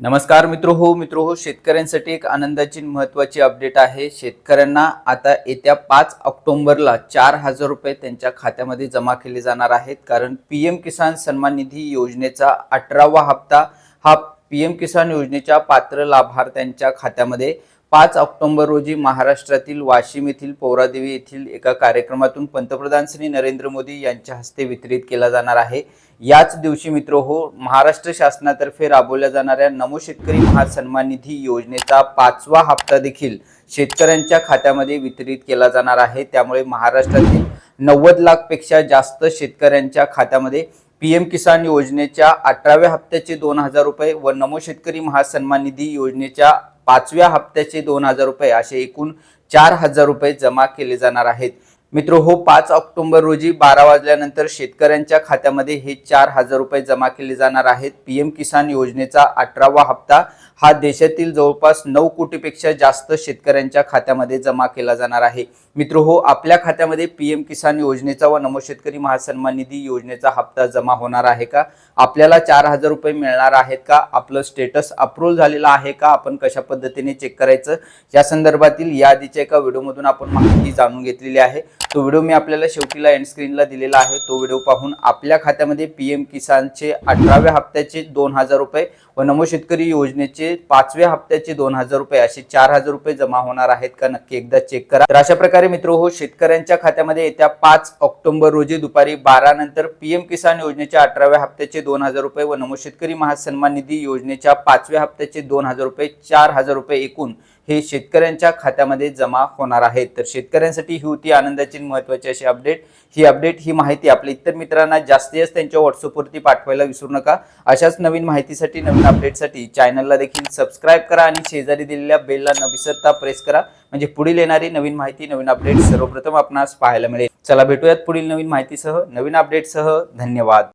नमस्कार मित्र हो मित्र हो शेतकऱ्यांसाठी एक आनंदाची महत्त्वाची अपडेट आहे. शेतकऱ्यांना आता येत्या पाच ऑक्टोंबरला चार हजार रुपये त्यांच्या खात्यामध्ये जमा केले जाणार आहेत. कारण पी एम किसान सन्मान निधी योजनेचा अठरावा हप्ता हा पी एम किसान योजनेच्या पात्र लाभार्थ्यांच्या खात्यामध्ये पाच ऑक्टोबर रोजी महाराष्ट्रातील वाशिम येथील पौरादेवी येथील एका कार्यक्रमातून पंतप्रधान श्री नरेंद्र मोदी यांच्या हस्ते वितरित केला जाणार आहे. याच दिवशी मित्र हो महाराष्ट्र शासनातर्फे राबवल्या जाणाऱ्या नमो शेतकरी महासन्मान निधी योजनेचा पाचवा हप्ता देखील शेतकऱ्यांच्या खात्यामध्ये वितरित केला जाणार आहे. त्यामुळे महाराष्ट्रातील नव्वद लाखपेक्षा जास्त शेतकऱ्यांच्या खात्यामध्ये पी एम किसान योजनेच्या अठराव्या हप्त्याचे दोन हजार रुपये व नमो शेतकरी महासन्मान निधी योजनेच्या पाचव्या हप्त्याचे दोन हजार रुपये असे एकूण चार हजार रुपये जमा केले जाणार आहेत. मित्र हो पाच ऑक्टोबर रोजी बारा वाजल्यानंतर शेतकऱ्यांच्या खात्यामध्ये हे चार हजार रुपये जमा केले जाणार आहेत. पी एम किसान योजनेचा अठरावा हप्ता हा देशातील जवळपास नऊ कोटीपेक्षा जास्त शेतकऱ्यांच्या खात्यामध्ये जमा केला जाणार आहे. मित्र हो आपल्या खात्यामध्ये पी एम किसान योजनेचा व नमो शेतकरी महासन्मान निधी योजनेचा हप्ता जमा होणार आहे का? आपल्याला चार हजार रुपये मिळणार आहेत का? आपलं स्टेटस अप्रूव्ह झालेलं आहे का? आपण कशा पद्धतीने चेक करायचं? या संदर्भातील या आधीच्या एका व्हिडिओमधून आपण माहिती जाणून घेतलेली आहे. तो व्हिडिओ मी आपल्याला शेवटीला एंड स्क्रीनला दिलेला आहे. तो व्हिडिओ पाहून आपल्या खात्यामध्ये पी एम किसानचे अठराव्या हप्त्याचे दोन हजार रुपये व नमो शेतकरी योजनेचे पाचव्या हप्त्याचे दोन हजार रुपये असे चार हजार रुपये जमा होणार आहेत का नक्की एकदा चेक करा. तर अशा प्रकारे मित्र हो शेतकऱ्यांच्या खात्यामध्ये येत्या पाच ऑक्टोबर रोजी दुपारी बारा नंतर पीएम किसान योजनेच्या अठराव्या हप्त्याचे दोन हजार रुपये व नमो शेतकरी महासन्मान निधी योजनेच्या पाचव्या हप्त्याचे दोन हजार रुपये चार हजार रुपये एकूण हे शेतकऱ्यांच्या खात्यामध्ये जमा होणार आहेत. तर शेतकऱ्यांसाठी ही होती आनंदाची आणि महत्वाची अशी अपडेट ही अपडेट ही माहिती आपल्या इतर मित्रांना जास्तीत जास्त त्यांच्या व्हॉट्सअपवरती पाठवायला विसरू नका. अशाच नवीन माहितीसाठी नवीन अपडेटसाठी चॅनलला देखील सबस्क्राईब करा आणि शेजारी दिलेल्या बेलला न विसरता प्रेस करा. म्हणजे पुढील येणारी नवीन माहिती नवीन अपडेट सर्वप्रथम आपणास पाहायला मिळेल. चला भेटूयात पुढील नवीन माहितीसह. नवीन अपडेटसह धन्यवाद.